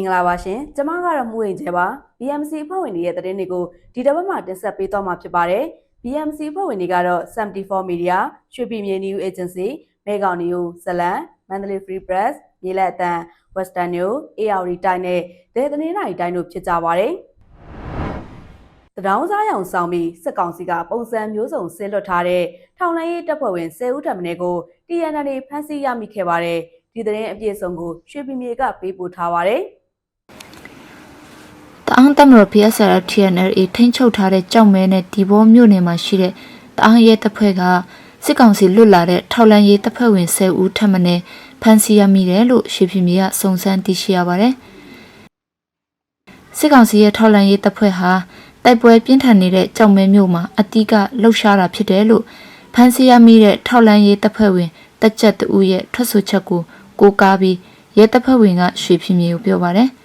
မင်္ဂလာပါရှင်ကျမကတော့မှုဝင်ကျဲပါ BMC အဖွဲ့ဝင်တွေရဲ့သတင်းတွေကိုဒီတစ်ပတ်မှာတင်ဆက်ပေးသွားမှာဖြစ်ပါတယ် BMC အဖွဲ့ဝင်တွေကတော့ 74 Media ရွှေပြည်မြေ New Agency မဲကောင် New ဇလန် Mandalay Free Press မြေလက်အတန် Western New AR တိုင်းနဲ့ဒေသနေနိုင်တိုင်းတို့ဖြစ်ကြပါတယ်တဒေါင်းစားရောင်ဆောင်ပြီးစစ်ကောင်စီကပုံစံမျိုးစုံဆင်းလွတ်ထားတဲ့ထောင်လိုင်းရေးတပ်ဖွဲ့ဝင်10ဦးထပ်မံကို TNL ဖမ်းဆီးရမိခဲ့ပါတယ်ဒီသတင်းအပြည့်အစုံကိုရွှေပြည်မြေကပေးပို့ထားပါတယ် တအောင်းတမရ PSRF TNL ထိန်းချုပ်ထားတဲ့ကြောက်မဲနဲ့ဒီဘောမြို့နယ်မှာရှိတဲ့တအောင်းရဲတပ်ဖွဲ့ကစစ်ကောင်စီလွတ်လာတဲ့ထောက်လန်းရေးတပ်ဖွဲ့ဝင်10ဦးထပ်မံဖမ်းဆီးရမိတယ်လို့ရှေပြမြေကစုံစမ်းသိရှိရပါတယ်။စစ်ကောင်စီရဲ့ထောက်လန်းရေးတပ်ဖွဲ့ဟာတိုက်ပွဲပြင်းထန်နေတဲ့ကြောက်မဲမြို့မှာအတိကလှုပ်ရှားတာဖြစ်တယ်လို့ဖမ်းဆီးရမိတဲ့ထောက်လန်းရေးတပ်ဖွဲ့ဝင်တက်ချက်တူရဲ့ထွက်ဆိုချက်ကိုကိုးကားပြီးရဲတပ်ဖွဲ့ဝင်ကရွှေပြမြေကိုပြောပါတယ်။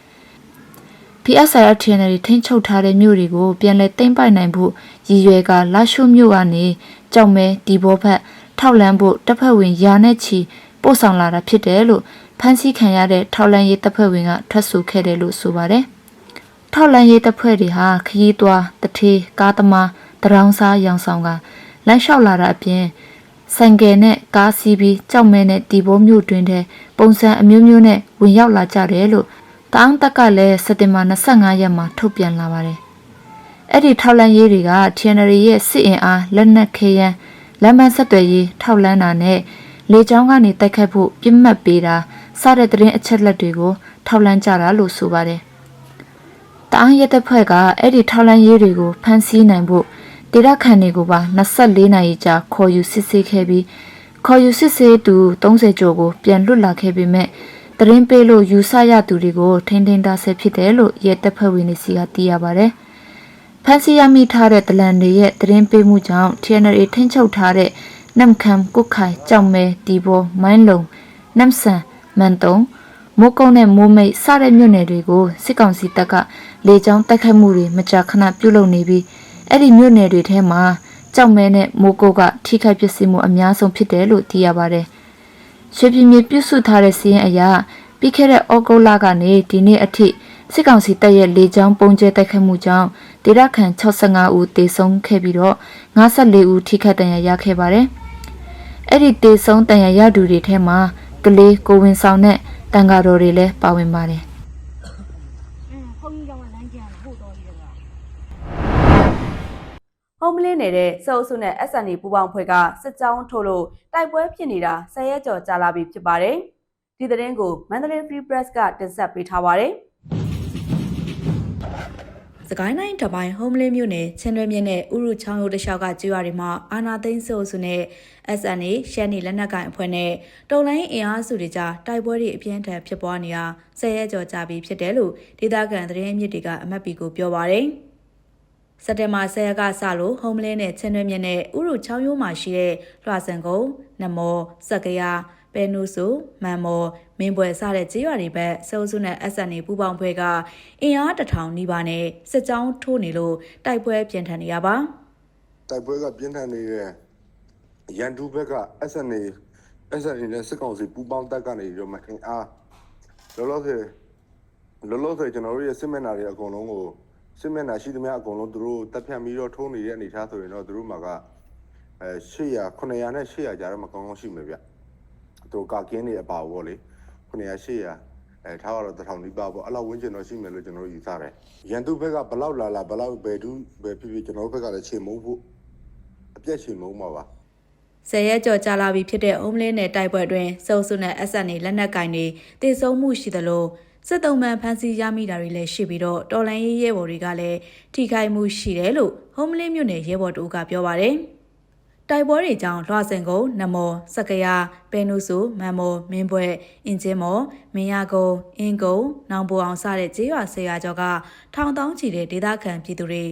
PSR TNL ထိန်းချုပ်ထားတဲ့မြို့တွေကိုပြန်လည်သိမ်းပိုက်နိုင်ဖို့ရည်ရွယ်ကလာရှုမြို့ကနေကြောက်မဲဒီဘောဖက်ထောက်လန်းဖို့တပ်ဖွဲ့ဝင်ရာနဲ့ချီပို့ဆောင်လာတာဖြစ်တယ်လို့ဖမ်းဆီးခံရတဲ့ထောက်လန်းရေးတပ်ဖွဲ့ဝင်ကထွက်ဆိုခဲ့တယ်လို့ဆိုပါတယ်။ထောက်လန်းရေးတပ်ဖွဲ့တွေဟာခရီးသွားတထေးကားသမားတရောင်းစားရောင်ဆောင်ကလမ်းလျှောက်လာတာအပြင်ဆိုင်ကယ်နဲ့ကားစီးပြီးကြောက်မဲနဲ့ဒီဘောမြို့တွင်တဲ့ပုံစံအမျိုးမျိုးနဲ့ဝင်ရောက်လာကြတယ်လို့ တအောင်းတက်ကလည်းစက်တင်ဘာ25ရက်မှာထုတ်ပြန်လာပါတယ်။အဲ့ဒီထောက်လန်းရေးတွေက TNR ရဲ့စစ်အင်အားလက်နက်ခဲယမ်းလမ်းမဆက်သွယ်ရေးထောက်လန်းတာနဲ့လေကြောင်းကနေတိုက်ခတ်ဖို့ပြစ်မှတ်ပေးတာစတဲ့သတင်းအချက်လက်တွေကို ထောက်လန်းကြတာလို့ဆိုပါတယ်။တအောင်းရဲတပ်ဖွဲ့ကအဲ့ဒီထောက်လန်းရေးတွေကိုဖမ်းဆီးနိုင်ဖို့ဒေသခံတွေကိုပါ24နာရီကြာခေါ်ယူစစ်ဆေးခဲ့ပြီးခေါ်ယူစစ်ဆေးသူ30ကျော်ကိုပြန်လွတ်လာခဲ့ပေမဲ့ တရင်ပေးလို့ယူဆရသူတွေကိုထိန်းထိန်းထားဆဲဖြစ်တယ်လို့ရဲတပ်ဖွဲ့ဝင်တွေစီကသိရပါဗျ။ဖန်စီရမိထားတဲ့တလန်တွေရဲ့တရင်ပေးမှုကြောင့် TNR ထိန်းချုပ်ထားတဲ့နမ်ခမ်ကုတ်ခိုင်ကြောင်မဲဒီဘောမိုင်းလုံနမ်ဆန်မန်တုံမိုးကုံနဲ့မိုးမိတ်စတဲ့မြို့နယ်တွေကိုစစ်ကောင်စီတပ်ကလေကြောင်းတိုက်ခိုက်မှုတွေမကြာခဏပြုလုပ်နေပြီးအဲ့ဒီမြို့နယ်တွေထဲမှာကြောက်မဲနဲ့မိုးကုတ်ကထိခိုက်ပျက်စီးမှုအများဆုံးဖြစ်တယ်လို့သိရပါတယ်။ ရွှေပြည်မြေပြုစုထားတဲ့စီးရင်အရာပြီးခဲ့တဲ့ဩဂုတ်လကနေဒီနေ့အထိစစ်ကောင်စီတပ်ရဲ့လေကြောင်းပုံကျဲတိုက်ခတ်မှုကြောင့်ဒေသခံ65ဦးသေဆုံးခဲ့ပြီးတော့54ဦးထိခိုက်ဒဏ်ရာရခဲ့ပါတယ်။အဲ့ဒီသေဆုံးဒဏ်ရာရသူတွေထဲမှာကလေးကိုဝင်ဆောင်တဲ့တန်ဃာတော်တွေလည်းပါဝင်ပါတယ်။ ဟုံးမလင်းနေတဲ့စေအုပ်စုနဲ့ SND ပူပေါင်းဖွဲ့ကစစ်ကြောင်းထုတ်လို့တိုက်ပွဲဖြစ်နေတာဆယ်ရက်ကျော်ကြာလာပြီဖြစ်ပါတယ်။ဒီသတင်းကို Mandalay Free Press ကတင်ဆက်ပေးထားပါတယ်။စကိုင်းတိုင်းတပိုင်းဟုံးမလင်းမြို့နယ်ချင်းတွဲမြင့်နဲ့ဥရုချောင်းရိုးတလျှောက်ကကျွော်တွေမှာအာနာသိန်းစေအုပ်စုနဲ့ SNA ရှမ်းနီလက်နက်ကိုင်အဖွဲ့နဲ့တုံလိုင်းအင်အားစုတွေကြားတိုက်ပွဲတွေအပြင်းထန်ဖြစ်ပွားနေတာဆယ်ရက်ကျော်ကြာပြီဖြစ်တယ်လို့ဒေသခံသတင်းအမြစ်တွေကအမတ်ပီကိုပြောပါတယ်။ စက်တင်ဘာ10ရက်ကစလို့ဟုံးမလင်းနဲ့ချင်းတွဲမြင့်နဲ့ဥရုချောင်းရိုးမှာရှိတဲ့လွှစံကုန်းနမောစက်ကရပဲနုစုမန်မော်မင်းပွဲစတဲ့ကြေးရွာတွေဘက်စုံစုနဲ့ SNA ပူပေါင်းဖွဲ့ကအင်အားတထောင်နီးပါးနဲ့စစ်ကြောင်းထိုးနေလို့တိုက်ပွဲပြင်းထန်နေရပါတိုက်ပွဲကပြင်းထန်နေတဲ့ရန်သူဘက်က SNA SNA နဲ့စစ်ကောင်စီပူးပေါင်းတပ်ကနေပြီးတော့မအင်အားလောလောဆယ်လောလောဆယ်ကျွန်တော်တို့ရဲ့စစ်မျက်နှာတွေအကုန်လုံးကို စစ်မျက်နှာရှိသမျှအကုန်လုံးသူတို့တပ်ဖြတ်ပြီးတော့ထိုးနေတဲ့အနေအထားဆိုရင်တော့သူတို့မှာကအဲ800 900နဲ့800ကြားတော့မကောင်းကောင်းရှိမယ်ဗျသူတို့ကာကင်းတွေအပါဘောလေ900 800အဲထားတော့တထောင်နီးပါးပေါ့အဲ့လောက်ဝန်းကျင်တော့ရှိမယ်လို့ကျွန်တော်တို့ယူဆတယ်ရန်သူဘက်ကဘလောက်လာလာဘလောက်ဘယ်သူပဲဖြစ်ဖြစ်ကျွန်တော်တို့ဘက်ကလည်းချိန်မုံဖို့အပြက်ချိန်မုံပါပါဆယ်ရက်ကျော်ကြာလာပြီဖြစ်တဲ့အုံးမလင်းနဲ့တိုက်ပွဲအတွင်းစုံစုနဲ့ SNA လက်နက်ကင်တွေတည်ဆုံမှုရှိသလို စစ်တုံးမှန်ဖမ်းဆီးရမိတာတွေလည်းရှိပြီးတော့တော်လန်ရေးရဲဘော်တွေကလည်းထိခိုက်မှုရှိတယ်လို့ဟုံးမလင်းမြို့နယ်ရဲဘော်တို့ကပြောပါတယ်။တိုက်ပွဲတွေကြောင့်လွှစင်ကုန်းနမော်စက္ကရပဲနုစုမန်မော်မင်းပွဲအင်ဂျင်မော်မင်းရကုန်းအင်းကုန်းနောင်ပူအောင်စတဲ့ကျေးရွာဆရာကျော်ကထောင်တောင်းချီတဲ့ဒေသခံပြည်သူတွေ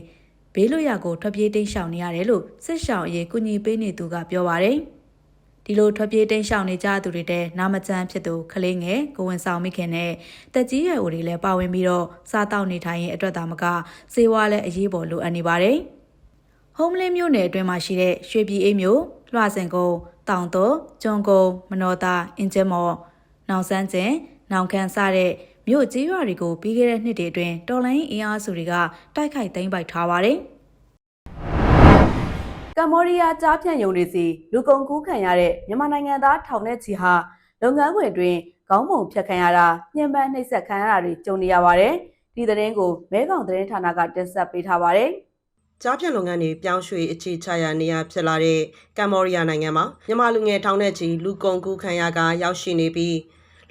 ဘေးလွတ်ရာကိုထွက်ပြေးတိမ်းရှောင်နေရတယ်လို့စစ်ရှောင်အရေးကူညီပေးနေသူကပြောပါတယ်။ ဒီလိုထွက်ပြေးတိမ်းရှောင်နေကြသူတွေတဲ့နာမကျန်းဖြစ်သူခလေးငယ်ကိုဝင်ဆောင်မိခင်နဲ့တက်ကြီးရွယ်အိုတွေလည်းပါဝင်ပြီးတော့စားတောက်နေထိုင်ရင်အတွက်သာမကစေဝါလည်းအရေးပေါ်လိုအပ်နေပါတယ်။ဟုံးမလင်းမြို့နယ်အတွင်းမှာရှိတဲ့ရွှေပြည်အိမ်မြို့လွှစင်ကုန်းတောင်တော်ကျွန်းကုန်းမနောတာအင်ဂျင်မော်နောင်ဆန်းကျင်နောင်ခမ်းစတဲ့မြို့ကျေးရွာတွေကိုပြီးခဲ့တဲ့နှစ်တွေအတွင်းတော်လိုင်းအင်အားစုတွေကတိုက်ခိုက်သိမ်းပိုက်ထားပါတယ်။ ကမ္ဘောဒီးယားကြားဖြန့်ယုံတွေစီလူကုန်ကူးခံရတဲ့မြန်မာနိုင်ငံသားထောင်နဲ့ချီဟာလုပ်ငန်းခွင်တွင်ခေါင်းပုံဖြတ်ခံရတာညှဉ်းပန်းနှိပ်စက်ခံရတာတွေကြုံနေရပါတယ်။ဒီသတင်းကိုမဲခေါင်သတင်းဌာနကတင်ဆက်ပေးထားပါတယ်။ကြားဖြတ်လုပ်ငန်းတွေပြောင်းရွှေ့အခြေချရာနေရာဖြစ်လာတဲ့ကမ္ဘောဒီးယားနိုင်ငံမှာမြန်မာလူငယ်ထောင်တဲ့ချီလူကုန်ကူးခံရကရောက်ရှိနေပြီး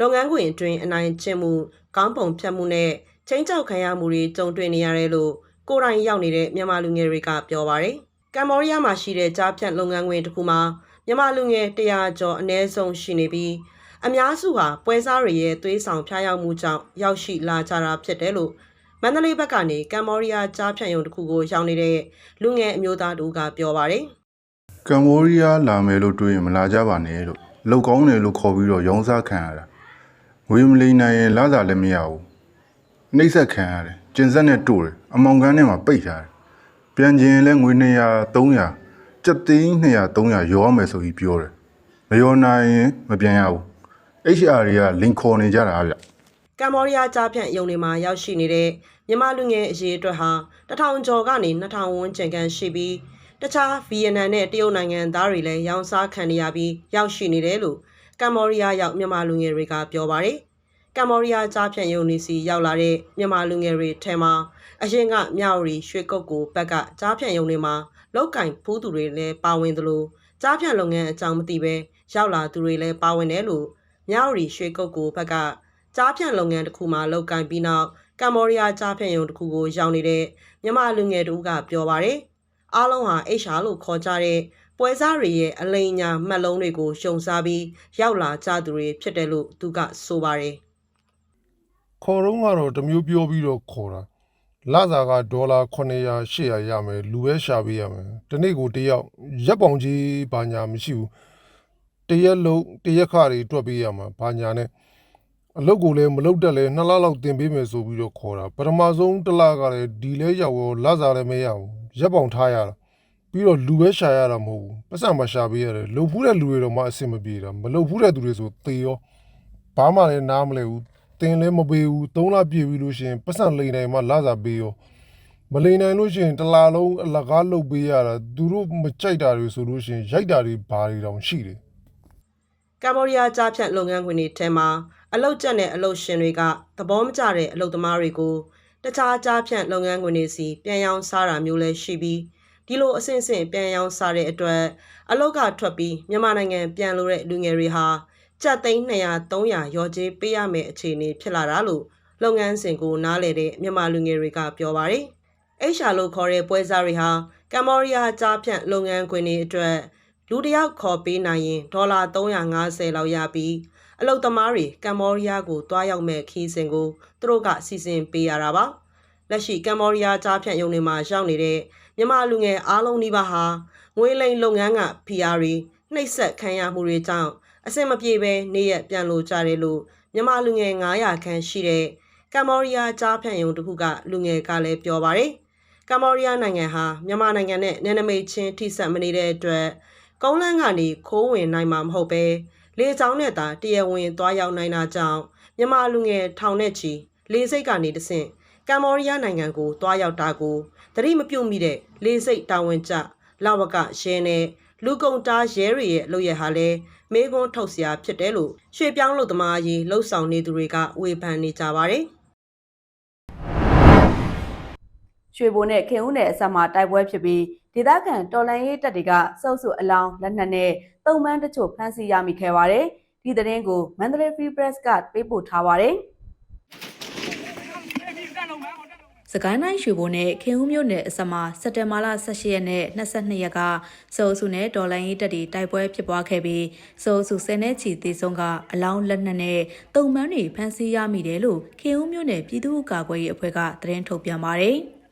လုပ်ငန်းခွင်အတွင်းအနိုင်ကျင့်မှုကောင်းပုံဖြတ်မှုနဲ့ချင်းချောက်ခံရမှုတွေကြုံတွေ့နေရတယ်လို့ကိုယ်တိုင်ရောက်နေတဲ့မြန်မာလူငယ်တွေကပြောပါတယ်။ ကမ္ဘောဒီးယားမှာရှိတဲ့ကြားဖြတ်လုပ်ငန်းခွင်တစ်ခုမှာမြန်မာလူငယ်100ကျော်အနည်းဆုံးရှိနေပြီးအများစုဟာပွဲစားတွေရဲ့သွေးဆောင်ဖျားယောက်မှုကြောင့်ရောက်ရှိလာကြတာဖြစ်တယ်လို့မန္တလေးဘက်ကနေကမ္ဘောဒီးယားကြားဖြန့်ရုံတစ်ခုကိုရောက်နေတဲ့လူငယ်အမျိုးသားတို့ကပြောပါတယ်ကမ္ဘောဒီးယားလာမယ်လို့တွေးရင်မလာကြပါနဲ့လို့လောက်ကောင်းတယ်လို့ခေါ်ပြီးတော့ရောင်းစားခံရတာငွေမလိမ်နိုင်ရင်လာစားလည်းမရဘူးနှိမ့်ဆက်ခံရတယ်ကျင်ဆက်နဲ့တို့တယ်အမောင်ကန်းထဲမှာပိတ်ထားတယ် ပြန်ကျင်ရင်လည်းငွေ200 300ကြက်သိန်း200 300ရောရမယ်ဆိုပြီးပြောတယ်မရောနိုင်ရင်မပြန်ရဘူး HR တွေကလင်ခေါ်နေကြတာဗျ။ကမ္ဘောဒီးယားကြားဖြန့်ရုံတွေမှာရောက်ရှိနေတဲ့မြန်မာလူငယ်အရေးအတွက်ဟာတစ်ထောင်ကျော်ကနေ2000ဝန်းကျင်ခန့်ရှိပြီးတခြားဗီယက်နမ်နဲ့တရုတ်နိုင်ငံသားတွေလည်းရောင်းစားခံနေရပြီးရောက်ရှိနေတယ်လို့ကမ္ဘောဒီးယားရောက်မြန်မာလူငယ်တွေကပြောပါတယ်။ ကမ္ဘောဒီးယားကြားဖြန့်ရုံတွေစီရောက်လာတဲ့မြန်မာလူငယ်တွေထဲမှာအရင်ကမြောက်ရီရွှေကုတ်ကိုဘက်ကကြားဖြန့်ရုံတွေမှာလောက်ကင်ဖူးသူတွေလည်းပါဝင်သလိုကြားဖြန့်လုပ်ငန်းအကြောင်းမသိပဲရောက်လာသူတွေလည်းပါဝင်တယ်လို့မြောက်ရီရွှေကုတ်ကိုဘက်ကကြားဖြန့်လုပ်ငန်းတစ်ခုမှာလောက်ကင်ပြီးနောက်ကမ္ဘောဒီးယားကြားဖြန့်ရုံတစ်ခုကိုရောက်နေတဲ့မြန်မာလူငယ်တို့ကပြောပါတယ်။အားလုံးဟာ HR လို့ခေါ်ကြတဲ့ပွဲစားတွေရဲ့အလိမ်ညာမှတ်လုံးတွေကိုရှုံစားပြီးရောက်လာကြသူတွေဖြစ်တယ်လို့သူကဆိုပါတယ်။ ခေါ်တော့ကတော့တစ်မျိုးပြောပြီးတော့ခေါ်တာလစာကဒေါ်လာ900 800ရမယ်လူပဲရှာပေးရမယ်ဒီနေ့ကိုတယောက်ရက်ပေါင်ကြီးဘာညာမရှိဘူးတရက်လုံးတရက်ခတွေတွက်ပေးရမှာဘာညာနဲ့အလုပ်ကိုလည်းမလုပ်တတ်လဲနှစ်လလောက်တင်ပေးမယ်ဆိုပြီးတော့ခေါ်တာပထမဆုံးတစ်လကလည်းဒီလဲရောက်ရောလစာလည်းမရဘူးရက်ပေါင်ထားရတာပြီးတော့လူပဲရှာရတာမဟုတ်ဘူးပတ်စံမရှာပေးရတယ်လုံဖူးတဲ့လူတွေတော့မှအဆင်မပြေတာမလုံဖူးတဲ့သူတွေဆိုသေရောဘာမှလည်းနားမလဲဘူး တင်လည်းမပေးဘူးသုံးလပြည့်ပြီလို့ရှရင်ပတ်စံလိန်နိုင်မှလာစားပေးရောမလိန်နိုင်လို့ရှရင်တစ်လားလုံးအလကားလုတ်ပေးရတာသူတို့မကြိုက်တာတွေဆိုလို့ရှရင်ရိုက်တာတွေဘာတွေတောင်ရှိတယ်ကမ္ဘောဒီးယားကြားဖြတ်လုပ်ငန်းခွင်တွေထဲမှာအလုတ်ကျက်တဲ့အလုတ်ရှင်တွေကသဘောမကျတဲ့အလုတ်သမားတွေကိုတခြားကြားဖြတ်လုပ်ငန်းခွင်တွေစီပြန်ရောင်းစားတာမျိုးလည်းရှိပြီးဒီလိုအဆင့်ဆင့်ပြန်ရောင်းစားတဲ့အတွက်အလုတ်ကထွက်ပြီးမြန်မာနိုင်ငံပြန်လို့တဲ့လူငယ်တွေဟာ ကျပ်သိန်း200 300ရော်ကြေးပေးရမယ့်အခြေအနေဖြစ်လာတာလို့လုပ်ငန်းစဉ်ကိုနားလည်တဲ့မြန်မာလူငယ်တွေကပြောပါတယ်။ HR လို့ခေါ်တဲ့ပွဲစားတွေဟာကမ္ဘောဒီးယားကြားဖြတ်လုပ်ငန်းခွင်တွေအတွက်လူတစ်ယောက်ခေါ်ပေးနိုင်ရင်ဒေါ်လာ350လောက်ရပြီးအလုတ်သမားတွေကမ္ဘောဒီးယားကိုတွားရောက်မဲ့ခီးစဉ်ကိုသူတို့ကစီစဉ်ပေးရတာပါလက်ရှိကမ္ဘောဒီးယားကြားဖြတ်ရုံတွေမှာရောက်နေတဲ့မြန်မာလူငယ်အားလုံးဒီပါဟာငွေလိမ်လုပ်ငန်းက PR တွေနှိပ်စက်ခံရမှုတွေကြောင့် အဆင်မပြေပဲနေရပြန်လို့ကြတယ်လို့မြန်မာလူငယ်900ခန်းရှိတဲ့ကမ္ဘောဒီးယားကြားဖြတ်ရုံတစ်ခုကလူငယ်ကလည်းပြောပါတယ်ကမ္ဘောဒီးယားနိုင်ငံဟာမြန်မာနိုင်ငံနဲ့နယ်နိမိတ်ချင်းထိစပ်မနေတဲ့အတွက်ကုန်းလန်းကနေခိုးဝင်နိုင်မှာမဟုတ်ပဲလေကြောင်းနဲ့သာတရဝင်သွားရောက်နိုင်တာကြောင့်မြန်မာလူငယ်ထောင်နဲ့ချီလေစိတ်ကနေတဆင့်ကမ္ဘောဒီးယားနိုင်ငံကိုသွားရောက်တာကိုသတိမပြုတ်မိတဲ့လေစိတ်တာဝန်ကျလဝကရဲနဲ့ လူကုန်တားရဲတွေရဲ့လုပ်ရဟာလဲမေးခွန်းထုတ်စရာဖြစ်တယ်လို့ရွှေပြောင်းလို့သမားကြီးလှုပ်ဆောင်နေသူတွေကဝေဖန်နေကြပါတယ်ရွှေဘိုနဲ့ခင်ဦးနယ်အဆက်မှာတိုက်ပွဲဖြစ်ပြီးဒေသခံတော်လန်ရေးတပ်တွေကစုပ်စုအလောင်းလက်နက်နဲ့တုံမန်းတချို့ဖမ်းဆီးရမိခဲ့ပါတယ်။ဒီသတင်းကို Mandalay Free Press ကပေးပို့ထားပါတယ်။ စကိုင်းတိုင်းရွှေဘိုနဲ့ခင်ဦးမြို့နယ်အစပ်မှာစက်တင်ဘာလ18ရက်နဲ့22ရက်ကစုံစုနဲ့ဒေါ်လာရင်းတပ်တွေတိုက်ပွဲဖြစ်ပွားခဲ့ပြီးစုံစုဆယ်နဲ့ချီသေဆုံးကအလောင်းလက်နက်နဲ့တုံမန်းတွေဖမ်းဆီးရမိတယ်လို့ခင်ဦးမြို့နယ်ပြည်သူ့ကာကွယ်ရေးအဖွဲ့ကသတင်းထုတ်ပြန်ပါတယ်။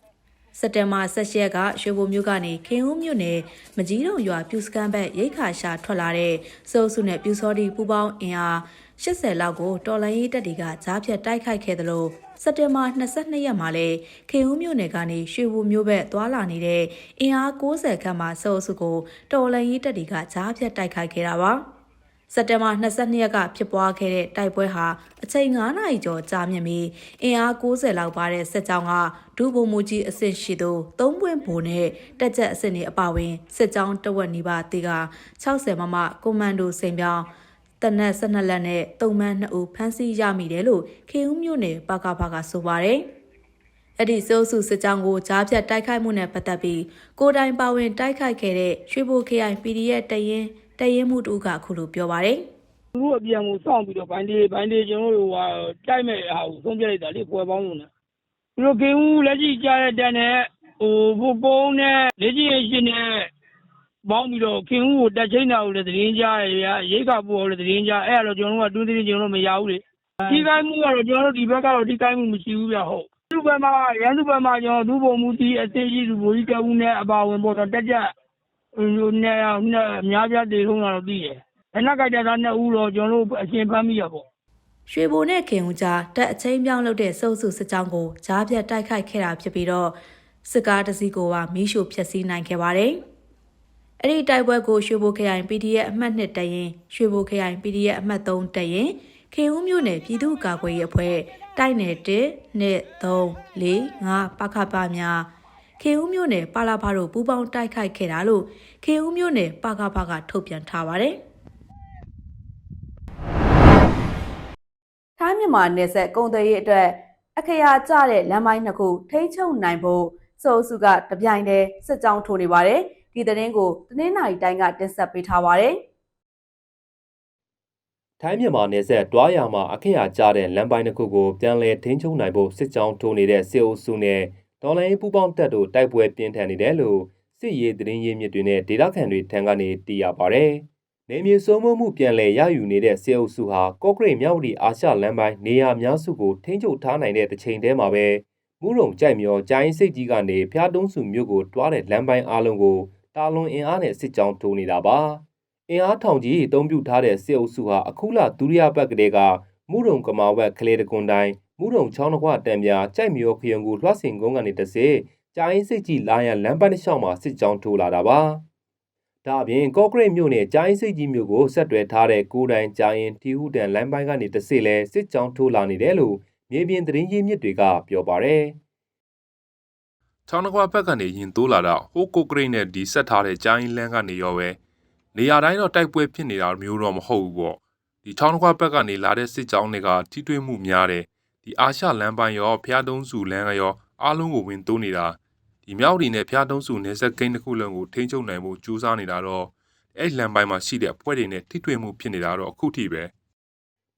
စက်တင်ဘာ16ရက်ကရွှေဘိုမြို့ကနေခင်ဦးမြို့နယ်မကြီးတုံရွာပြူစကန်ဘက်ရိတ်ခါရှာထွက်လာတဲ့စုံစုနဲ့ပြူစောတီပူပေါင်းအင်အား 80လောက်ကိုတော်လိုင်းရေးတပ်တွေကကြားဖြတ်တိုက်ခိုက်ခဲ့တယ်လို့စက်တင်ဘာ22ရက်မှာလဲခင်ဦးမြို့နယ်ကနေရွှေဘိုမြို့ဘက်သွာလာနေတဲ့အင်အား60ခန့်မှစုပ်စုကိုတော်လိုင်းရေးတပ်တွေကကြားဖြတ်တိုက်ခိုက်ခဲ့တာပါစက်တင်ဘာ22ရက်ကဖြစ်ပွားခဲ့တဲ့တိုက်ပွဲဟာအချိန်9နာရီကျော်ကြာမြင့်ပြီးအင်အား60လောက်ပါတဲ့စစ်ကြောင်းကဒုဗိုလ်မှူးကြီးအဆင့်ရှိသူသုံးပွင့်ဘိုလ်နဲ့တက်ချက်အဆင့်တွေအပါအဝင်စစ်ကြောင်းတဝက်နီးပါးတေက60မမကွန်မန်ဒိုစိန်ပြောင်း တနက်12လက်နဲ့တုံမန်း2ဦးဖမ်းဆီးရမိတယ်လို့ခေဦးမြို့နယ်ပကဖကဆိုပါတယ်။အဲ့ဒီစိုးစုစစ်ကြောင်းကိုကြားဖြတ်တိုက်ခိုက်မှုနဲ့ပတ်သက်ပြီးကိုယ်တိုင်ပါဝင်တိုက်ခိုက်ခဲ့တဲ့ရွှေဘို KI PDF တရင်တရင်မှုတူကအခုလိုပြောပါတယ်။သူတို့အပြန်ကိုစောင့်ပြီးတော့ဘိုင်းလေးဘိုင်းလေးကျွန်တော်တို့ဟိုတိုက်မဲ့ဟာကိုသုံးပြလိုက်တာလေပွဲပေါင်းလို့နဲ့သူတို့ကင်းဦးလက်ရှိကြားတဲ့တန်းနဲ့ဟိုဘုတ်ပုံးနဲ့လက်ရှိရှင်နဲ့ ပေါင်းပြီးတော့ကင်းဦးကိုတက်ချင်းတာကိုလည်းသတင်းကြားရရရိတ်ခါပို့ကိုလည်းသတင်းကြားအဲ့ဒါတော့ကျွန်တော်တို့ကတွင်းသတင်းကျွန်တော်တို့မရဘူးလေဒီကိုင်းမှုကတော့ကျွန်တော်တို့ဒီဘက်ကတော့ဒီကိုင်းမှုမရှိဘူးဗျဟုတ်သူ့ဘက်မှာရန်သူဘက်မှာကျွန်တော်ဒုဗိုလ်မှူးကြီးအသိရှိသူဗိုလ်ကြီးကဦးနဲ့အပါဝင်ပေါ်တော့တက်ကြဟိုနဲ့အများပြားတည်ဆုံးတာတော့သိတယ်။အနာကြိုက်တဲ့သားနှစ်ဦးတော့ကျွန်တော်တို့အရှင်ဖမ်းမိရပေါ့ရွှေဘိုနဲ့ခင်ဦးကြားတက်အချင်းပြောင်းလုပ်တဲ့စုပ်စုစစ်ကြောင်းကိုကြားပြတ်တိုက်ခိုက်ခဲ့တာဖြစ်ပြီးတော့စစ်ကားတစ်စီးကိုပါမီးရှို့ဖျက်ဆီးနိုင်ခဲ့ပါတယ်။ အဲ့ဒီတိုက်ပွဲကိုရွှေဘိုခရိုင် PDF အမှတ်1တရင်ရွှေဘိုခရိုင် PDF အမှတ်3တရင်ခင်ဦးမြို့နယ်ပြည်သူ့ကာကွယ်ရေးအဖွဲ့တိုက်နယ်1 2 3 4 5ပခပများခေဦးမြို့နယ်ပါလာဖာတို့ပူးပေါင်းတိုက်ခိုက်ခဲ့တာလို့ခေဦးမြို့နယ်ပကဖကထုတ်ပြန်ထားပါတယ်။ထိုင်းမြန်မာနယ်စပ်ကုန်သွယ်ရေးအတွက်အခရာကျတဲ့လမ်းပိုင်းနှစ်ခုထိန်းချုပ်နိုင်ဖို့စိုးစုကတပြိုင်တည်းစစ်ကြောင်းထိုးနေပါတယ်။ ဒီသတင်းကိုတနင်္လာရီတိုင်းကတင်ဆက်ပေးထားပါတယ်။ထိုင်းမြန်မာနယ်စပ်တွားရမှာအခက်အကျတဲ့လမ်းပိုင်းတစ်ခုကိုပြန်လည်ထိန်းချုပ်နိုင်ဖို့စစ်ကြောင်းထိုးနေတဲ့စစ်အုပ်စုနဲ့ဒေါ်လာရင်းပူပေါင်းတပ်တို့တိုက်ပွဲပြင်းထန်နေတယ်လို့စစ်ရေးသတင်းရင်းမြစ်တွေနဲ့ဒေသခံတွေထံကနေသိရပါဗျ။နေမြေစိုးမိုးမှုပြန်လည်ရယူနေတဲ့စစ်အုပ်စုဟာကော့ကရိတ်မြောက်ဝတီအာရှလမ်းပိုင်းနေရာများစုကိုထိန်းချုပ်ထားနိုင်တဲ့တစ်ချိန်တည်းမှာပဲမူးရုံကြိုက်မျောကြိုင်းစိတ်ကြီးကနေဖျားတုံးစုမြို့ကိုတွားတဲ့လမ်းပိုင်းအားလုံးကို တာလွန်အင်အားနဲ့စစ်ကြောင်းထိုးနေတာပါ။အင်အားထောင်ကြီးအုံပြုထားတဲ့စစ်အုပ်စုဟာအခုလဒုတိယပတ်ကလေးကမူရုံကမာဝက်ကလေးတကွန်တိုင်းမူရုံချောင်းတစ်ခွတံပြာကြိုက်မြော်ခရုံကိုလွှတ်စင်ကုန်းကနေတစေကြိုင်းစိတ်ကြီးလာရန်လမ်းပိုင်းတစ်လျှောက်မှာစစ်ကြောင်းထိုးလာတာပါ။ဒါအပြင်ကော့ကရိတ်မြို့နယ်ကြိုင်းစိတ်ကြီးမြို့ကိုဆက်တွယ်ထားတဲ့ကိုးတိုင်ကြိုင်းတီဟုတန်လမ်းပိုင်းကနေတစေလဲစစ်ကြောင်းထိုးလာနေတယ်လို့မြေပြင်သတင်းရင်းမြစ်တွေကပြောပါရယ်။ ချောင်းနှကွာဘက်ကနေရင်တိုးလာတော့ဟိုးကိုကရိတ်နဲ့ဒီဆက်ထားတဲ့ကြိုင်းလန်းကနေရောပဲနေရာတိုင်းတော့တိုက်ပွဲဖြစ်နေတာမျိုးတော့မဟုတ်ဘူးပေါ့ဒီချောင်းနှကွာဘက်ကနေလာတဲ့စစ်ကြောင်းတွေကထိတွေ့မှုများတယ်ဒီအာရှလမ်းပိုင်းရောဖျားတုံးစုလမ်းရောအားလုံးကိုဝင်တိုးနေတာဒီမြောက်ဒီနဲ့ဖျားတုံးစုနေဆက်ကိန်းတစ်ခုလုံးကိုထိန်းချုပ်နိုင်ဖို့ကြိုးစားနေတာတော့အဲ့လမ်းပိုင်းမှာရှိတဲ့အဖွဲ့တွေနဲ့ထိတွေ့မှုဖြစ်နေတာတော့အခုထိပဲ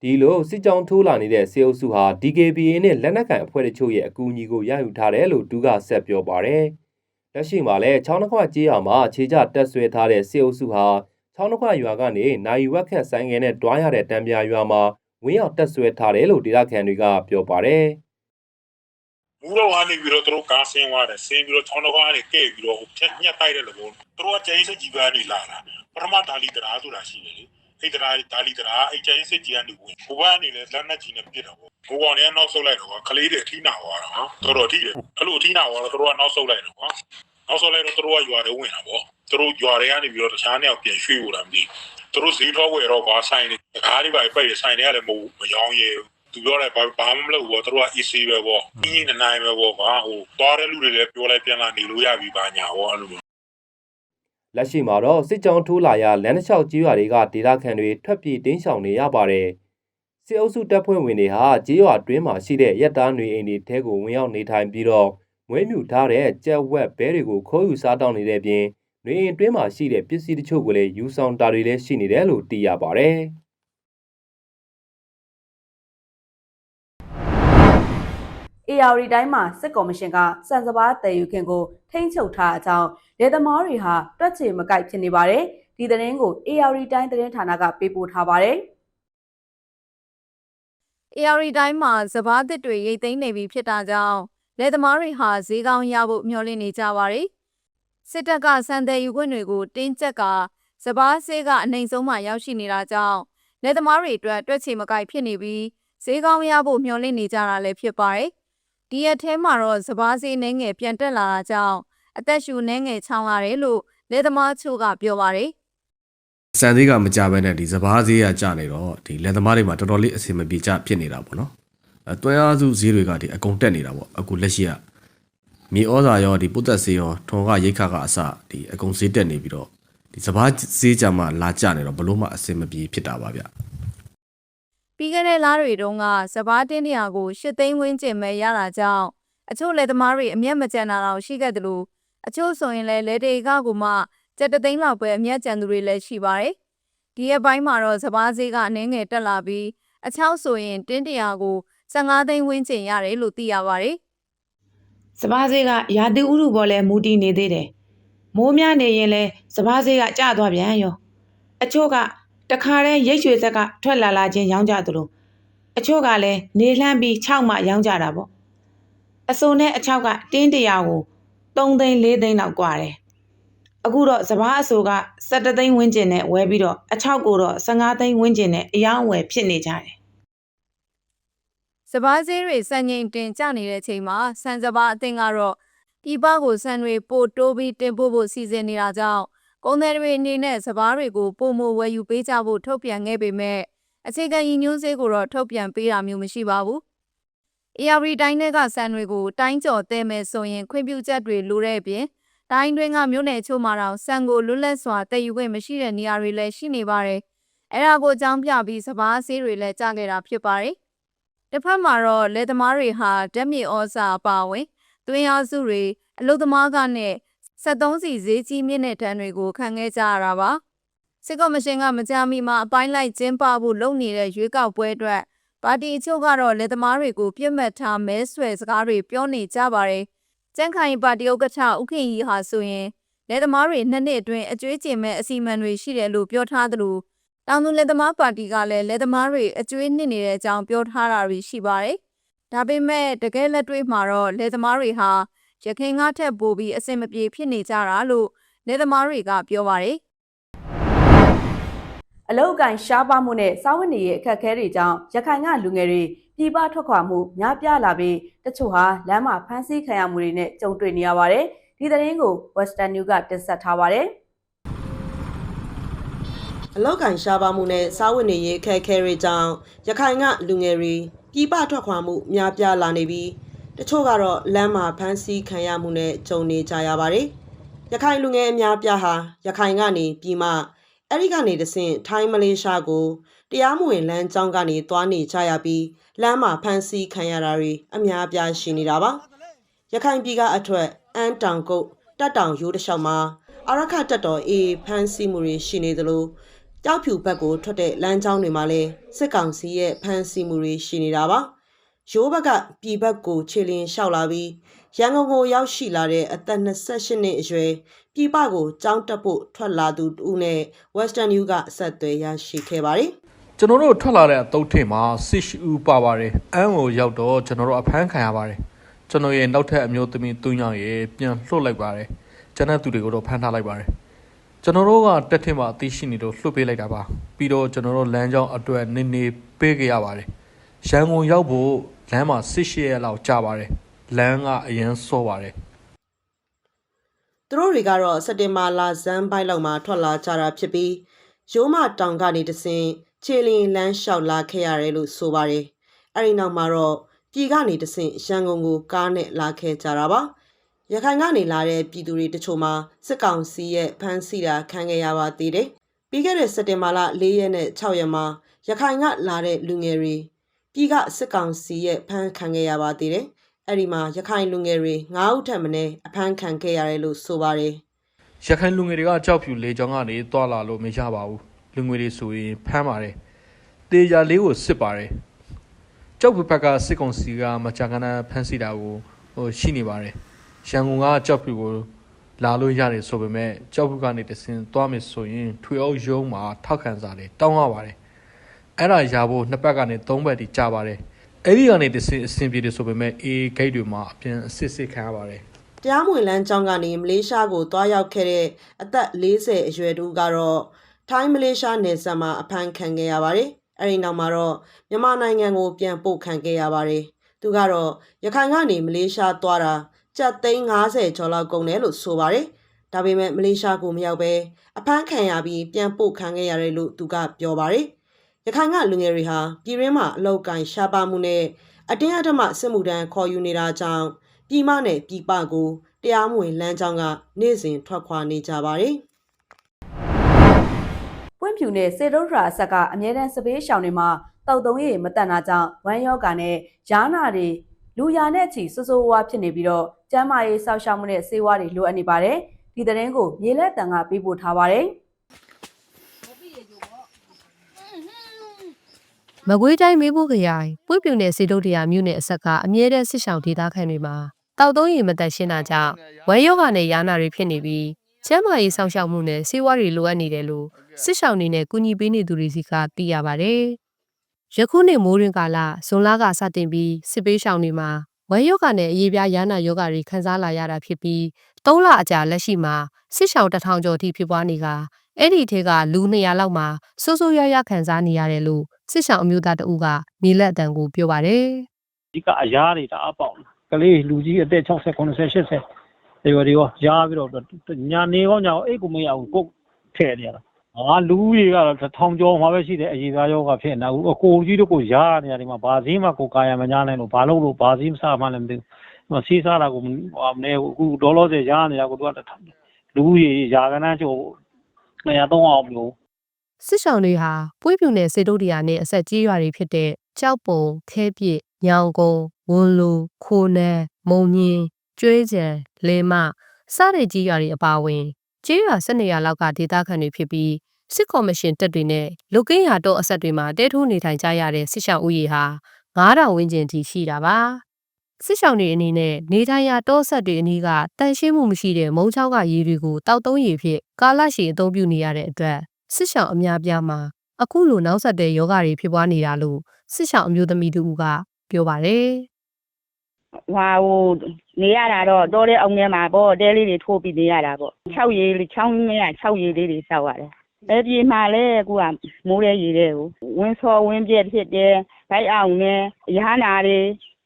ဒီလိုစစ်ကြောင်းထိုးလာနေတဲ့စေအုပ်စုဟာ DKBA နဲ့လက်နက်ကိုင်အဖွဲ့တချို့ရဲ့အကူအညီကိုရယူထားတယ်လို့သူကဆက်ပြောပါတယ်။လက်ရှိမှာလည်းချောင်းနှခွကြေးရွာမှာခြေကျတက်ဆွဲထားတဲ့စေအုပ်စုဟာချောင်းနှခွရွာကနေနိုင်ဝက်ခက်ဆိုင်ငယ်နဲ့တွားရတဲ့တံပြာရွာမှာဝင်းရောက်တက်ဆွဲထားတယ်လို့ဒေသခံတွေကပြောပါတယ်။မူတော့ကနေပြီးတော့သူတို့ကားဆင်းသွားတယ်ဆင်းပြီးတော့ချောင်းတော့ကနေကဲ့ပြီးတော့ဖြတ်ညက်တိုက်တဲ့လူကိုသူတို့ကကျင်းစစ်ကြီးကနေလာတာပထမဒါလီတရာဆိုတာရှိတယ်လေ အဲ့တရာဒါလီတရာအဲ့ကျင်းစစ်ကြီးကနေဝင်ဘိုးကနေလည်းလက်နက်ကြီးနဲ့ပြစ်တော့ဘိုးကောင်လည်းနောက်ဆုတ်လိုက်တော့ကလေးတွေအထီးနာသွားတာတော်တော်ထိတယ်အဲ့လိုအထီးနာသွားတော့သူတို့ကနောက်ဆုတ်လိုက်တော့နောက်ဆုတ်လိုက်တော့သူတို့ကရွာတွေဝင်တာပေါ့သူတို့ရွာတွေကနေပြီးတော့တခြားနေရာပြန်ရွှေ့ဖို့တာမသိသူတို့ဈေးထောဝယ်တော့ကွာဆိုင်တွေကားတွေပါပိတ်ဆိုင်တွေကလည်းမဟုတ်မရောင်းရဲဘူးသူပြောတယ်ဘာဘာမှမလုပ်ဘူးသူတို့က EC ပဲပေါ့အင်းနေနိုင်ပဲပေါ့ကွာဟိုသွားတဲ့လူတွေလည်းပြောလိုက်ပြန်လာနေလို့ရပြီပါညာပေါ့အဲ့လို လက်ရှိမှာတော့စစ်ကြောင်းထိုးလာရလမ်းတစ်လျှောက်ကြီးရွာတွေကဒေသခံတွေထွက်ပြေးတင်းရှောင်နေရပါတယ်။စစ်အုပ်စုတပ်ဖွဲ့ဝင်တွေဟာကြီးရွာတွင်းမှာရှိတဲ့ရက်သားနေအိမ်တွေထဲကိုဝင်ရောက်နေထိုင်ပြီးတော့မွေးမြူထားတဲ့ကြက်ဝက်ဘဲတွေကိုခိုးယူစားတောင်းနေတဲ့ပြင်နေအိမ်တွင်းမှာရှိတဲ့ပစ္စည်းတချို့ကိုလည်းယူဆောင်တာတွေလည်းရှိနေတယ်လို့သိရပါတယ်။ AR တိုင်းမှာစစ်ကော်မရှင်ကစံစဘာတည်ယူခင်ကိုထိန်းချုပ်ထားအကြောင်းဒေသမားတွေဟာတွက်ချေမကိုက်ဖြစ်နေပါတယ်ဒီသတင်းကို AR တိုင်းသတင်းဌာနကပေးပို့ထားပါတယ် AR တိုင်းမှာစပားသစ်တွေရိတ်သိမ်းနေပြီဖြစ်တာကြောင့်လက်သမားတွေဟာဈေးကောင်းရဖို့မျှော်လင့်နေကြပါတယ်စစ်တပ်ကစံတယ်ယူခွင့်တွေကိုတင်းကျပ်ကစပားဆေးကအနိုင်ဆုံးမှရောက်ရှိနေတာကြောင့်လက်သမားတွေအတွက်တွက်ချေမကိုက်ဖြစ်နေပြီးဈေးကောင်းရဖို့မျှော်လင့်နေကြတာလည်းဖြစ်ပါတယ် ဒီရက်ထဲမှာတော့စပားဈေးနှဲငယ်ပြန်တက်လာတာကြောင့်အသက်ရှူနှဲငယ်ချောင်းလာတယ်လို့လက်သမားချို့ကပြောပါတယ်စံသေးကမကြဘဲနဲ့ဒီစဘာဈေးကကျနေတော့ဒီလက်သမားတွေမှာတော်တော်လေးအဆင်မပြေကြဖြစ်နေတာပေါ့နော်အဲတွဲအားစုဈေးတွေကဒီအကုန်တက်နေတာပေါ့အခုလက်ရှိကမြေဩဇာရောဒီပုတ်သက်ဆေးရောထွန်ကရိတ်ခါကအစဒီအကုန်ဈေးတက်နေပြီးတော့ဒီစဘာဈေးကြမှာလာကျနေတော့ဘလို့မှအဆင်မပြေဖြစ်တာပါဗျ ပြီးခဲ့တဲ့လတွေတုန်းကစပားတင်းတရာကို၈သိန်းဝန်းကျင်ပဲရတာကြောင့်အချို့လက်သမားတွေအမျက်မကျန်တာတော့ရှိခဲ့တယ်လို့အချို့ဆိုရင်လည်းလက်တေကကိုမှစက်တသိန်းလောက်ပဲအမျက်ကျန်သူတွေလည်းရှိပါတယ်။ဒီရက်ပိုင်းမှာတော့စပားဈေးကအနှဲငယ်တက်လာပြီးအချောက်ဆိုရင်တင်းတရာကို15သိန်းဝန်းကျင်ရတယ်လို့သိရပါတယ်။စပားဈေးကရာသီဥတုပေါ်လဲမူတည်နေသေးတယ်။မိုးများနေရင်လဲစပားဈေးကကျသွားပြန်ရော။အချို့က တခါတည်းရိတ်ရွှေဆက်ကထွက်လာလာချင်းရောင်းကြသလိုအချို့ကလည်းနေလှမ်းပြီး6မှရောင်းကြတာပေါ့။အစုံနဲ့အချောက်ကတင်းတရာကို3သိန်း4သိန်းလောက်กว่าတယ်။အခုတော့စပားအဆိုက17သိန်းဝန်းကျင်နဲ့ဝယ်ပြီးတော့အချောက်ကိုတော့15သိန်းဝန်းကျင်နဲ့အယောင်းအဝယ်ဖြစ်နေကြတယ်။ စပားဈေးတွေစံချိန်တင်ကျနေတဲ့အချိန်မှာဆန်စပားအသင်းကတော့ပြည်ပကိုဆန်တွေပို့တိုးပြီးတင်ပို့ဖို့စီစဉ်နေတာကြောင့် ကုန်သည်တွေအနေနဲ့စပားတွေကိုပုံမဝယ်ယူပေးကြဖို့ထုတ်ပြန်ခဲ့ပေမဲ့အခြေခံရည်ညွှန်းဈေးကိုတော့ထုတ်ပြန်ပေးတာမျိုးမရှိပါဘူး။ ARD တိုင်းတွေကဆန်တွေကိုတိုင်းကျော်တဲမယ်ဆိုရင်ခွင့်ပြုချက်တွေလိုတဲ့အပြင်တိုင်းတွင်းကမြို့နယ်ချို့မှာတော့ဆန်ကိုလွတ်လပ်စွာတည်ယူခွင့်မရှိတဲ့နေရာတွေလည်းရှိနေပါတယ်။အဲဒါကိုအကြောင်းပြပြီးစပားဈေးတွေလည်းကျခဲ့တာဖြစ်ပါတယ်။တစ်ဖက်မှာတော့လက်သမားတွေဟာဓာတ်မြေဩဇာအပါအဝင်သွင်းအားစုတွေအလုသမားကနဲ့ 73စီဈေးကြီးမြင့်တဲ့တန်းတွေကိုခံခဲ့ကြရတာပါစစ်ကော်မရှင်ကမကြမီမှာအပိုင်းလိုက်ကျင်းပဖို့လုပ်နေတဲ့ရွေးကောက်ပွဲအတွက်ပါတီအချို့ကတော့လက်သမားတွေကိုပြစ်မှတ်ထားမဲဆွယ်စကားတွေပြောနေကြပါတယ်ကျန်းခိုင်ပါတီဥက္ကဋ္ဌဥခင်ကြီးဟာဆိုရင်လက်သမားတွေနှစ်နှစ်အတွင်းအကျွေးကျင်မဲ့အစီအမံတွေရှိတယ်လို့ပြောထားသလိုတောင်သူလက်သမားပါတီကလည်းလက်သမားတွေအကျွေးနှစ်နေတဲ့အကြောင်းပြောထားတာတွေရှိပါတယ်။ဒါပေမဲ့တကယ်လက်တွေ့မှာတော့လက်သမားတွေဟာ ရခိုင်ငါထက်ပိုပြီးအဆင်မပြေဖြစ်နေကြတာလို့လက်သမားတွေကပြောပါတယ်။အလုတ်အကင်ရှားပါမှုနဲ့စားဝတ်နေရေးအခက်အခဲတွေကြောင့်ရခိုင်ကလူငယ်တွေပြည်ပထွက်ခွာမှုများပြားလာပြီးတချို့ဟာလမ်းမှာဖမ်းဆီးခံရမှုတွေနဲ့ကြုံတွေ့နေရပါတယ်။ဒီသတင်းကို Western News ကတင်ဆက်ထားပါတယ်။အလောက်ကန်ရှားပါမှုနဲ့စားဝတ်နေရေးအခက်အခဲတွေကြောင့်ရခိုင်ကလူငယ်တွေပြည်ပထွက်ခွာမှုများပြားလာနေပြီး တချို့ကတော့လမ်းမှာဖမ်းဆီးခံရမှုနဲ့ကြုံနေကြရပါတယ်။ရခိုင်လူငယ်အများပြားဟာရခိုင်ကနေပြည်မှအဲ့ဒီကနေတဆင့်ထိုင်းမလေးရှားကိုတရားမဝင်လမ်းကြောင်းကနေသွားနေကြရပြီးလမ်းမှာဖမ်းဆီးခံရတာတွေအများပြားရှိနေတာပါ။ရခိုင်ပြည်ကအထွတ်အန်းတောင်ကုတ်တက်တောင်ရိုးတစ်လျှောက်မှာအာရခတက်တော်အေးဖမ်းဆီးမှုတွေရှိနေသလိုကြောက်ဖြူဘက်ကိုထွက်တဲ့လမ်းကြောင်းတွေမှာလည်းစစ်ကောင်စီရဲ့ဖမ်းဆီးမှုတွေရှိနေတာပါ။ ရိုးဘက်ကပြည်ဘက်ကိုခြေလျင်လျှောက်လာပြီးရန်ကုန်ကိုရောက်ရှိလာတဲ့အသက်28နှစ်အရွယ်ပြည်ပကိုကြောင်းတက်ဖို့ထွက်လာသူတူနဲ့ Western New ကဆက်သွယ်ရရှိခဲ့ပါတယ်။ကျွန်တော်တို့ထွက်လာတဲ့အတုတ်ထင်မှာစစ်ရှူပါပါတယ်အန်းကိုရောက်တော့ကျွန်တော်တို့အဖမ်းခံရပါတယ်ကျွန်တော်ရဲ့နောက်ထပ်အမျိုးသမီးသူညောင်ရဲ့ပြန်လှုပ်လိုက်ပါတယ်ကျွန်တဲ့သူတွေကိုတော့ဖမ်းထားလိုက်ပါတယ်ကျွန်တော်တို့ကတက်ထင်မှာအသိရှိနေတော့လှုပ်ပေးလိုက်တာပါပြီးတော့ကျွန်တော်တို့လမ်းကြောင်းအတွက်နေနေပေးခဲ့ရပါတယ်ရန်ကုန်ရောက်ဖို့ လမ်းမှာစစ်ရှရက်လောက်ကြာပါတယ်လမ်းကအရန်စောပါတယ်သူတို့တွေကတော့စက်တင်ဘာလဇန်းပိုင်းလောက်မှာထွက်လာကြတာဖြစ်ပြီးရိုးမတောင်ကနေတဆင်ခြေလင်လန်းလျှောက်လာခဲ့ရတယ်လို့ဆိုပါတယ်။အဲဒီနောက်မှာတော့ပြည်ကနေတဆင်ရန်ကုန်ကိုကားနဲ့လာခဲ့ကြတာပါ။ရခိုင်ကနေလာတဲ့ပြည်သူတွေတချို့မှာစစ်ကောင်စီရဲ့ဖမ်းဆီးတာခံခဲ့ရပါသေးတယ်။ပြီးခဲ့တဲ့စက်တင်ဘာလ၄ရက်နဲ့6ရက်မှာရခိုင်ကလာတဲ့လူငယ်တွေ ပြည်ကစစ်ကောင်စီရဲ့ဖမ်းခံခဲ့ရပါသေးတယ်။အဲ့ဒီမှာရခိုင်လူငယ်တွေ9ဦးထပ်မံအဖမ်းခံခဲ့ရတယ်လို့ဆိုပါတယ်ရခိုင်လူငယ်တွေကကြောက်ဖြူလေကြောင်းကနေတွာလာလို့မရပါဘူးလူငွေတွေဆိုရင်ဖမ်းပါတယ်တေးကြလေးကိုစစ်ပါတယ်ကြောက်ဖြူဘက်ကစစ်ကောင်စီကမကြာခဏဖမ်းဆီးတာကိုဟိုရှိနေပါတယ်ရန်ကုန်ကကြောက်ဖြူကိုလာလို့ရတယ်ဆိုပေမဲ့ကြောက်ဖြူကနေတစင်သွားမယ်ဆိုရင်ထွေအုပ်ရုံးမှာထောက်ခံစာတွေတောင်းရပါတယ် အဲ့ဒါရဖို့နှစ်ပတ်ကနေသုံးပတ်တိကြာပါတယ်အဲ့ဒီကနေတစင်အဆင်ပြေတယ်ဆိုပေမဲ့အေးဂိတ်တွေမှာအပြန်အစစ်စစ်ခံရပါတယ်။တရားမဝင်လမ်းကြောင်းကနေမလေးရှားကိုတွားရောက်ခဲ့တဲ့အသက်40အရွယ်တူကတော့ထိုင်းမလေးရှားနယ်စပ်မှာအဖမ်းခံခဲ့ရပါတယ်။အဲဒီနောက်မှာတော့မြန်မာနိုင်ငံကိုပြန်ပို့ခံခဲ့ရပါတယ်။သူကတော့ရခိုင်ကနေမလေးရှားသွားတာကျပ်သိန်း90ကျော်လောက်ကုန်တယ်လို့ဆိုပါတယ်။ဒါပေမဲ့မလေးရှားကိုမရောက်ဘဲအဖမ်းခံရပြီးပြန်ပို့ခံခဲ့ရတယ်လို့သူကပြောပါတယ်။ ရခိုင်ကလူငယ်တွေဟာပြည်ရင်းမှာအလောက်ကန်ရှားပါမှုနဲ့အတင်းအဓမ္မစစ်မှုထမ်းခေါ်ယူနေတာကြောင့်ပြည်မနဲ့ပြည်ပကိုတရားမဝင်လမ်းကြောင်းကနေ့စဉ်ထွက်ခွာနေကြပါတယ်။ပွင့်ဖြူနဲ့စေတုဒ္ဒရာအဆက်ကအမြဲတမ်းစပေးရှောင်တွေမှာတောက်သုံးရည်မတန်တာကြောင့်ဝမ်းယောဂါနဲ့ရားနာတွေလူရနဲ့ချီစိုးစိုးဝါးဖြစ်နေပြီးတော့ကျန်းမာရေးစောင့်ရှောက်မှုနဲ့ဆေးဝါးတွေလိုအပ်နေပါတယ်ဒီသတင်းကိုမြေလက်တန်ကပေးပို့ထားပါတယ် မကွေးတိုင်းမေးဖို့ခရိုင်ပွေပြူနယ်စေတုတ်တရားမြို့နယ်အဆက်ကအမြဲတမ်းဆစ်ဆောင်ဒေသခံတွေမှာတောက်သုံးရည်မတက်ရှင်းတာကြောင့်ဝမ်းယောဂနဲ့ယာနာတွေဖြစ်နေပြီးကျန်းမာရေးစောင့်ရှောက်မှုနဲ့ဆေးဝါးတွေလိုအပ်နေတယ်လို့စစ်ဆောင်နေနဲ့ကူညီပေးနေသူတွေစီကသိရပါဗျ။ယခုနှစ်မိုးရင်ကာလဇွန်လကစတင်ပြီးစစ်ပေးရှောင်တွေမှာဝမ်းယောဂနဲ့အရေးပြားယာနာယောဂတွေခံစားလာရတာဖြစ်ပြီး၃လအကြာလက်ရှိမှာစစ်ဆောင်တစ်ထောင်ကျော်ထိဖြစ်ပွားနေက အဲ့ဒီထဲကလူ200လောက်မှာစိုးစိုးရွားရွားခံစားနေရတယ်လို့စစ်ဆောင်အမျိုးသားတဦးကမြေလက်အတန်ကိုပြောပါတယ်အဓိကအရားတွေတအားပေါက်နေကလေးလူကြီးအသက်60 90 80တွေရောတွေရောရားပြီးတော့ညာနေကောညာအိတ်ကိုမရဘူးကိုယ်ထည့်နေရတာငါလူကြီးကတော့တစ်ထောင်ကျော်မှာပဲရှိတယ်အရေးသားယောဂဖြစ်နေတာအခုအကိုကြီးတို့ကိုရားနေရတယ်မှာဘာစည်းမှကိုကာယမညာနိုင်လို့ဘာလို့လို့ဘာစည်းမစားမှလည်းမသိဘူးဒီမှာစီးစားတာကိုမနေဘူးအခုဒေါ်လို့စေရားနေတာကိုသူကလူကြီးရာကနန်း ကျော်200 300အောင်မျိုးစစ်ဆောင်တွေဟာပွေးပြူနယ်စေတုတ်တရားနဲ့အဆက်ကြီးရွာတွေဖြစ်တဲ့ကြောက်ပုံခဲပြစ်ညောင်ကုန်းဝွန်လူခိုးနန်းမုံညင်းကျွေးကြံလေမစတဲ့ကြီးရွာတွေအပါအဝင်ကြီးရွာ12ရွာလောက်ကဒေသခံတွေဖြစ်ပြီးစစ်ကော်မရှင်တပ်တွေနဲ့လူကင်းရာတော့အဆက်တွေမှာတဲထိုးနေထိုင်ကြရတဲ့စစ်ဆောင်ဥယေဟာ9000ဝန်းကျင်ထိရှိတာပါ စစ်ဆောင်တွေအနေနဲ့နေထိုင်ရာတောဆက်တွေအနီးကတန်ရှင်းမှုမရှိတဲ့မုံချောင်းကရေတွေကိုတောက်သုံးရေဖြစ်ကာလရှည်အသုံးပြုနေရတဲ့အတွက်စစ်ဆောင်အများပြားမှာအခုလိုနောက်ဆက်တဲ့ယောဂတွေဖြစ်ပွားနေတာလို့စစ်ဆောင်အမျိုးသမီးတူကပြောပါတယ်ဟွာဟိုနေရတာတော့တောတဲ့အောင်ထဲမှာပေါ့တဲလေးတွေထိုးပြီးနေရတာပေါ့6ရေချောင်းထဲက6ရေလေးတွေစောက်ရတယ်အဲပြေမှာလဲအခုကမိုးတဲ့ရေတွေကိုဝင်းစောဝင်းပြက်ဖြစ်တယ်ဘိုက်အောင်နဲ့ရဟနာတွေ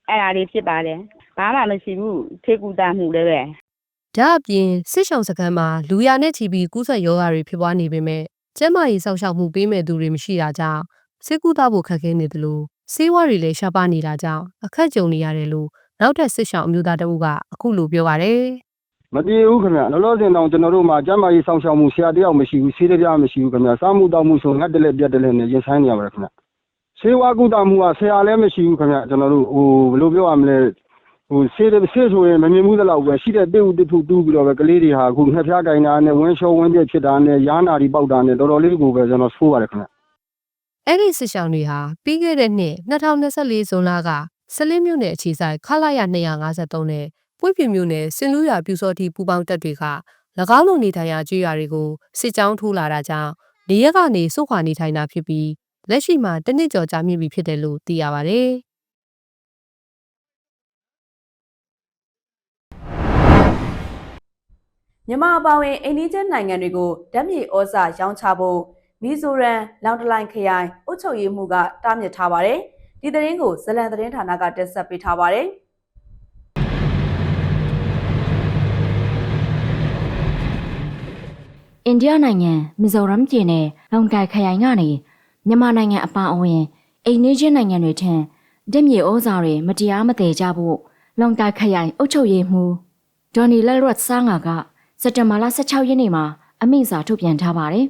အဲ့ဒါတွေဖြစ်ပါတယ်ဘာမှမရှိဘူးထေကူတာမှုလည်းပဲဒါအပြင်စစ်ဆောင်စခန်းမှာလူရနဲ့ချီပြီးကူးစက်ယောဂတွေဖြစ်ပွားနေပေမဲ့ကျန်းမာရေးစောင့်ရှောက်မှုပေးမဲ့သူတွေမရှိတာကြောင့်စစ်ကူသားဖို့ခက်ခဲနေတယ်လို့ဆေးဝါးတွေလည်းရှားပါနေတာကြောင့်အခက်ကြုံနေရတယ်လို့နောက်ထပ်စစ်ဆောင်အမျိုးသားတအုပ်ကအခုလိုပြောပါတယ်မပြေဘူးခင်ဗျလောလောဆယ်တော့ကျွန်တော်တို့မှာကျန်းမာရေးစောင့်ရှောက်မှုဆရာတယောက်မရှိဘူးဆေးတပြားမရှိဘူးခင်ဗျစားမှုတောက်မှုဆိုငတ်တလက်ပြတ်တလက်နဲ့ရင်ဆိုင်နေရပါတယ်ခင်ဗျ ဆေးဝါးကုသမှုကဆရာလည်းမရှိဘူးခင်ဗျကျွန်တော်တို့ဟိုဘယ်လိုပြောရမလဲဟိုဆေးဆေးဆိုရင်မမြင်မှုသလောက်ပဲရှိတဲ့တိဥတိထုတူးပြီးတော့ပဲကလေးတွေဟာအခုငှက်ဖျားကင်တာနဲ့ဝင်းလျှောဝင်းပြက်ဖြစ်တာနဲ့ရားနာတွေပေါက်တာနဲ့တော်တော်လေးကိုပဲကျွန်တော်ဆိုးပါတယ်ခင်ဗျအဲ့ဒီစစ်ဆောင်တွေဟာပြီးခဲ့တဲ့နှစ်2024ဇွန်လကဆလင်းမြို့နယ်အခြေဆိုင်ခလာရ253နဲ့ပွေ့ပြမြို့နယ်စင်လူရပြူစောတိပူပေါင်းတပ်တွေက၎င်းလိုနေထိုင်ရာကျွေးရွာတွေကိုစစ်ကြောင်းထိုးလာတာကြောင့်နေရက်ကနေစုခွာနေထိုင်တာဖြစ်ပြီး လက်ရှိမှာတစ်နှစ်ကျော်ကြာမြင့်ပြီဖြစ်တယ်လို့သိရပါဗျ။မြန်မာအပါအဝင်အိန္ဒိယနိုင်ငံတွေကိုဓာတ်မြေဩဇာရောင်းချဖို့မီဇိုရမ်လောင်တလိုင်ခရိုင်အုပ်ချုပ်ရေးမှူးကတားမြစ်ထားပါတယ်။ဒီသတင်းကိုဇလန်သတင်းဌာနကတက်ဆက်ပေးထားပါတယ်။အိန္ဒိယနိုင်ငံမီဇိုရမ်ပြည်နယ်လုံကိုင်ခရိုင်ကနေ မြန်မာနိုင်ငံအပါအဝင်အိန္ဒိယနိုင်ငံတွေထံတင့်မြေဩဇာတွေမတရားမတည်ကြဖို့လုံကိုင်ခရိုင်အုပ်ချုပ်ရေးမှူးဒေါ်နီလက်ရွတ်ဆာငါကစက်တင်ဘာလ16ရက်နေ့မှာအမိန့်စာထုတ်ပြန်ထားပါတယ်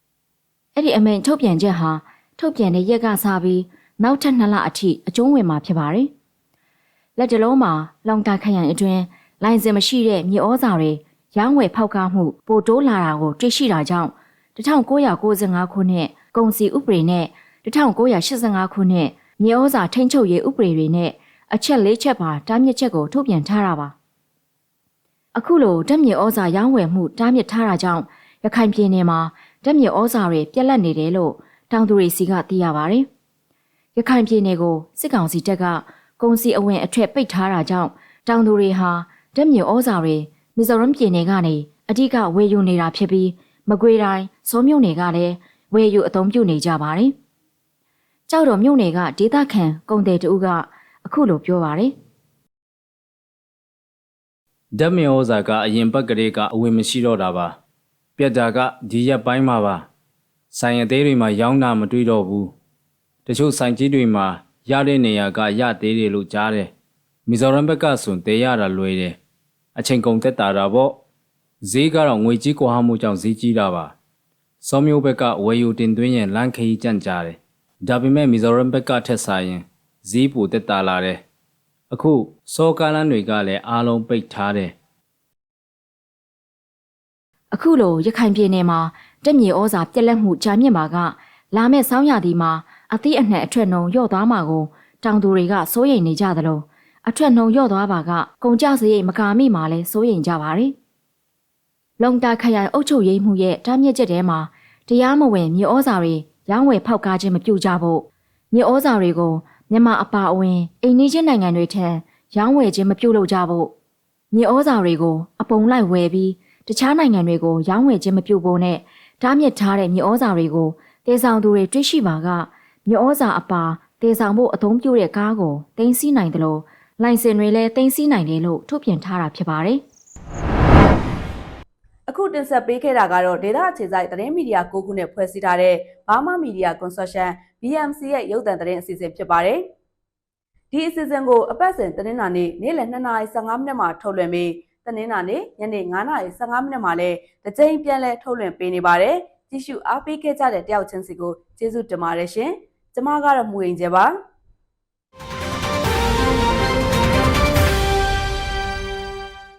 ။အဲ့ဒီအမိန့်ထုတ်ပြန်ချက်ဟာထုတ်ပြန်တဲ့ရက်ကစားပြီးနောက်ထပ်2လအထိအကျုံးဝင်မှာဖြစ်ပါတယ်။လက်တလုံးမှာလုံကိုင်ခရိုင်အတွင်းလိုင်စင်မရှိတဲ့မြေဩဇာတွေရောင်းဝယ်ဖောက်ကားမှုပိုတိုးလာတာကိုတွေ့ရှိတာကြောင့်1995ခုနှစ် ကုန်စည်ဥပဒေနဲ့1985ခုနှစ်မြေဩဇာထိန်းချုပ်ရေးဥပဒေတွေနဲ့အချက်၄ချက်ပါတားမြစ်ချက်ကိုထုတ်ပြန်ထားတာပါအခုလိုတက်မြေဩဇာရောင်းဝယ်မှုတားမြစ်ထားတာကြောင့်ရခိုင်ပြည်နယ်မှာတက်မြေဩဇာတွေပြက်လက်နေတယ်လို့တောင်သူတွေစီကသိရပါတယ်ရခိုင်ပြည်နယ်ကိုစစ်ကောင်စီတပ်ကကုန်စည်အဝင်အထက်ပိတ်ထားတာကြောင့်တောင်သူတွေဟာတက်မြေဩဇာတွေမီဇိုရမ်ပြည်နယ်ကနေအဓိကဝယ်ယူနေတာဖြစ်ပြီးမကွေတိုင်းစောမြို့နယ်ကလည်း ဝယ်ယူအသုံးပြုနေကြပါတယ်။ကြောက်တော်မြို့နယ်ကဒေသခံကုန်တယ်တူကအခုလိုပြောပါတယ်ဓာတ်မြေဩဇာကအရင်ဘက်ကလေးကအဝင်မရှိတော့တာပါပြက်တာကဒီရက်ပိုင်းမှာပါဆိုင်အသေးတွေမှာရောင်းတာမတွေ့တော့ဘူးတချို့ဆိုင်ကြီးတွေမှာရတဲ့နေရာကရသေးတယ်လို့ကြားတယ်မီဇိုရမ်ဘက်ကဆိုတေးရတာလွယ်တယ်အချိန်ကုန်သက်တာတာပေါ့ဈေးကတော့ငွေကြီးကွာမှုကြောင့်ဈေးကြီးတာပါ စောမျိုးဘက်ကဝယ်ယူတင်သွင်းရင်လမ်းခရီးကြန့်ကြတယ်ဒါပေမဲ့မီဇိုရမ်ဘက်ကထက်ဆိုင်ရင်ဈေးပိုတက်တာလာတယ်အခုစောကားလန်းတွေကလည်းအားလုံးပိတ်ထားတယ်အခုလိုရခိုင်ပြည်နယ်မှာတက်မြေဩဇာပြက်လက်မှုကြာမြင့်မှာကလာမယ့်ဆောင်းရာသီမှာအသီးအနှံအထက်နှုံရော့သွားမှာကိုတောင်သူတွေကစိုးရိမ်နေကြသလိုအထက်နှုံရော့သွားပါကကုန်ကြစရိတ်မကာမိမှာလဲစိုးရိမ်ကြပါတယ်။လုံတာခရိုင်အုပ်ချုပ်ရေးမှုရဲ့တားမြစ်ချက်ထဲမှာ တရားမဝင်မြေဩဇာတွေရောင်းဝယ်ဖောက်ကားခြင်းမပြုကြဖို့မြေဩဇာတွေကိုမြန်မာအပါအဝင်အိန္ဒိချင်းနိုင်ငံတွေထံရောင်းဝယ်ခြင်းမပြုလုပ်ကြဖို့မြေဩဇာတွေကိုအပုံလိုက်ဝယ်ပြီးတခြားနိုင်ငံတွေကိုရောင်းဝယ်ခြင်းမပြုဖို့နဲ့ဓာတ်မြစ်ထားတဲ့မြေဩဇာတွေကိုတေဆောင်သူတွေတွေ့ရှိပါကမြေဩဇာအပါတေဆောင်ဖို့အသုံးပြုတဲ့ကားကိုတင်စီနိုင်တယ်လို့လိုင်စင်တွေလည်းတင်စီနိုင်တယ်လို့ထုတ်ပြန်ထားတာဖြစ်ပါတယ် အခုတင်ဆက်ပေးခဲ့တာကတော့ဒေတာအခြေစိုက်သတင်းမီဒီယာ၉ခုနဲ့ဖွဲ့စည်းထားတဲ့ဘာမာမီဒီယာကွန်ဆော်ရှမ် BMC ရဲ့ရုပ်သံသတင်းအစီအစဉ်ဖြစ်ပါတယ်။ဒီအစီအစဉ်ကိုအပတ်စဉ်သတင်းနာနေ့နေ့လယ်2:15မိနစ်မှာထုတ်လွှင့်ပြီးသတင်းနာနေ့ညနေ9:15မိနစ်မှာလည်းတစ်ကြိမ်ပြန်လည်ထုတ်လွှင့်ပေးနေပါတယ်။ကြည့်ရှုအားပေးခဲ့ကြတဲ့တယောက်ချင်းစီကိုကျေးဇူးတင်ပါတယ်ရှင်။ကျမကတော့မူရင်ကျပါ။